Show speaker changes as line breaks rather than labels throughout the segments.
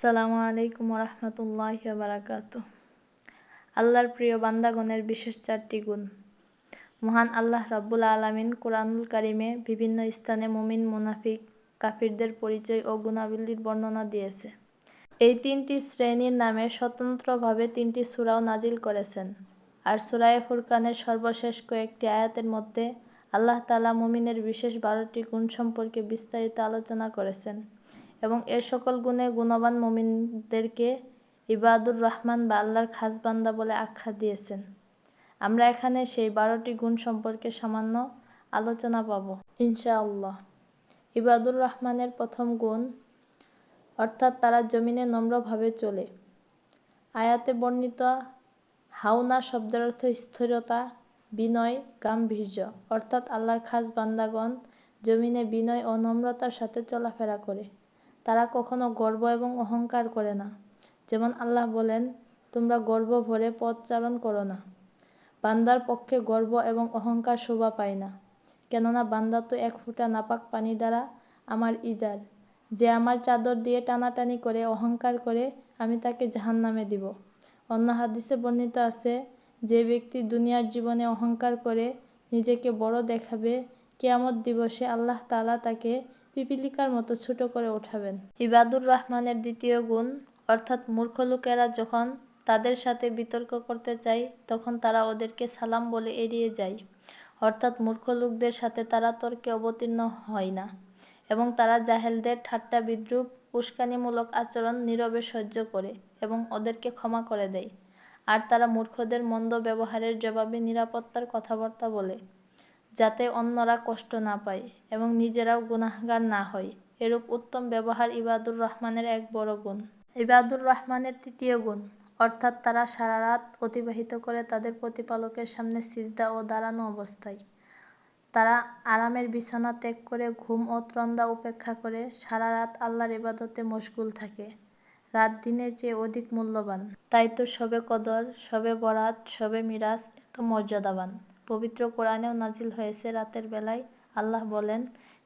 আসসালামু আলাইকুম রহমতুল্লাহ বারাকাত আল্লাহর প্রিয় বান্দাগণের বিশেষ চারটি গুণ। মহান আল্লাহ রাব্বুল আলামিন কোরআনুল কারিমে বিভিন্ন স্থানে মুমিন, মুনাফিক, কাফিরদের পরিচয় ও গুণাবলীর বর্ণনা দিয়েছে। এই তিনটি শ্রেণির নামে স্বতন্ত্রভাবে তিনটি সুরাও নাজিল করেছেন। আর সুরায়ে ফুরকানের সর্বশেষ কয়েকটি আয়াতের মধ্যে আল্লাহ তালা মুমিনের বিশেষ বারোটি গুণ সম্পর্কে বিস্তারিত আলোচনা করেছেন। এবং এর সকল গুণে গুণবান মমিনদেরকে ইবাদুর রহমান বা আল্লাহর খাস বান্দা বলে আখ্যা দিয়েছেন। আমরা এখানে সেই বারোটি গুণ সম্পর্কে সামান্য আলোচনা পাব। ইনশাআল্লাহ। ইবাদুর রহমানের প্রথম গুণ, অর্থাৎ তারা জমিনে নম্রভাবে চলে। আয়াতে বর্ণিত, হাওনা শব্দের অর্থ স্থিরতা, বিনয়, গাম্ভীর্য। অর্থাৎ আল্লাহর খাস বান্দাগণ জমিনে বিনয় ও নম্রতার সাথে চলাফেরা করে। তারা কখনো গর্ব এবং অহংকার করে না। যেমন আল্লাহ বলেন, তোমরা গর্ব ভরে পথচারণ করো না। বান্দার পক্ষে গর্ব এবং অহংকার শোভা পায় না। কেননা বান্দা তো এক ফুটা নাপাক পানি দ্বারা আমার ইজার। যে আমার চাদর দিয়ে টানাটানি করে অহংকার করে, আমি তাকে জাহান নামে দিব। অন্য হাদিসে বর্ণিত আছে, যে ব্যক্তি দুনিয়ার জীবনে অহংকার করে, নিজেকে বড় দেখাবে, কেয়ামত দিবসে আল্লাহ তালা তাকে পিপিলিকার মতো ছোট করে ওঠাবেন। ইবাদুর রহমানের দ্বিতীয় গুণ, অর্থাৎ মূর্খ লোকেরা যখন তাদের সাথে বিতর্ক করতে চায়, তখন তারা ওদেরকে সালাম বলে এড়িয়ে যায়। অর্থাৎ মূর্খ লোকদের সাথে তারা তর্কে অবতীর্ণ হয় না এবং তারা জাহেলদের ঠাট্টা বিদ্রুপ, উস্কানিমূলক আচরণ নীরবে সহ্য করে এবং ওদেরকে ক্ষমা করে দেয়। আর তারা মূর্খদের মন্দ ব্যবহারের জবাবে নিরাপত্তার কথাবার্তা বলে। যাতে অন্যরা কষ্ট না পায় এবং নিজেরাও গুনাহগার না হয়। এরূপ উত্তম ব্যবহার ইবাদুর রহমানের এক বড় গুণ। ইবাদুর রহমানের তৃতীয় গুণ, অর্থাৎ তারা সারা রাত অতিবাহিত করে তাদের প্রতিপালকের সামনে সিজদা ও দাঁড়ানো অবস্থায়। তারা আরামের বিছানা ত্যাগ করে ঘুম ও ত্রন্দা উপেক্ষা করে সারা রাত আল্লাহর ইবাদতে মশগুল থাকে। রাত দিনের চেয়ে অধিক মূল্যবান। তাই তো সবে কদর, সবে বরাত, সবে মিরাজ এত মর্যাদাবান। পবিত্র কোরআনেও নাজিল হয়েছে রাতের বেলায়। আল্লাহ বলেন,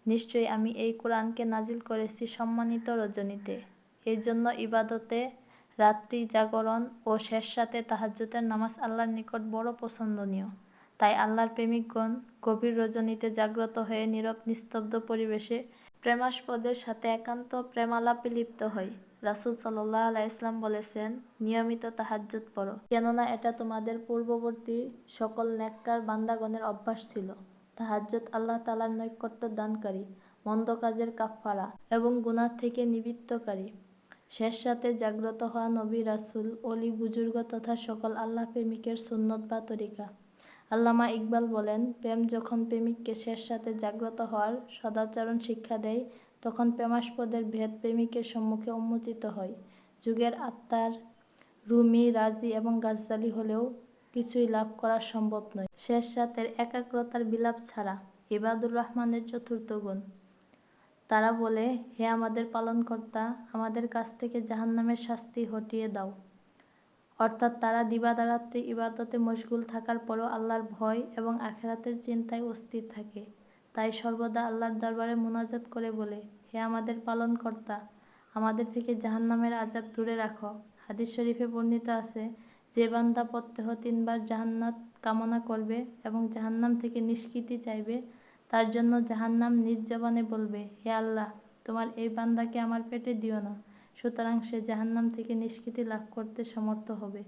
নিশ্চয়ই আমি এই কোরআনকে নাজিল করেছি সম্মানিত রজনীতে। এই জন্য ইবাদতে, রাত্রি জাগরণ ও শেষ সাথে তাহাজ্যতের নামাজ আল্লাহর নিকট বড় পছন্দনীয়। তাই আল্লাহর প্রেমিকগণ গভীর রজনীতে জাগ্রত হয়ে নীরব নিস্তব্ধ পরিবেশে প্রেমাস্পদের সাথে একান্ত প্রেমালাপে লিপ্ত হয় রাসুল সাল্লাহ আলাইসলাম বলেছেন, নিয়মিত তাহাজ্জুদ পড়ো। কেননা এটা তোমাদের পূর্ববর্তী সকল নেককার বান্দাগণের অভ্যাস ছিল। তাহাজ্জুদ আল্লাহ তালার নৈকট্য দানকারী, মন্দ কাজের কাফারা এবং গুনার থেকে নিবৃত্তকারী। শেষ রাতে জাগ্রত হওয়া নবী রাসুল, অলি, বুজুর্গ তথা সকল আল্লাহ প্রেমিকের সুন্নত বা তরিকা। আল্লামা ইকবাল বলেন, প্রেম যখন প্রেমিককে শেষ সাথে জাগ্রত হওয়ার সদাচরণ শিক্ষা দেয়, তখন প্রেমাস্পদের ভেদ প্রেমিকের সম্মুখে উন্মোচিত হয়। যুগের আত্মার রুমি, রাজি এবং গাজদালি হলেও কিছুই লাভ করা সম্ভব নয়। শেষ রাতের একাগ্রতার বিলাপ ছাড়া ইবাদুর রহমানের চতুর্থ গুণ। তারা বলে, হে আমাদের পালনকর্তা, আমাদের কাছ থেকে জাহান্নামের শাস্তি হটিয়ে দাও। অর্থাৎ তারা দিবাদারাত্রি ইবাদতে মশগুল থাকার পরও আল্লাহর ভয় এবং আখেরাতের চিন্তায় অস্থির থাকে। তাই সর্বদা আল্লাহর দরবারে মোনাজাত করে বলে, হে আমাদের পালনকর্তা, আমাদের থেকে জাহান্নামের আজাব দূরে রাখো। হাদিস শরীফে বর্ণিত আছে, যে বান্দা প্রত্যহ তিনবার জাহান্নাত কামনা করবে এবং জাহান্নাম থেকে নিষ্কৃতি চাইবে, তার জন্য জাহান্নাম নিজ জবানে বলবে, হে আল্লাহ, তোমার এই বান্দাকে আমার পেটে দিও না। সুতরাং সে জাহান্নাম থেকে নিষ্কৃতি লাভ করতে সমর্থ হবে।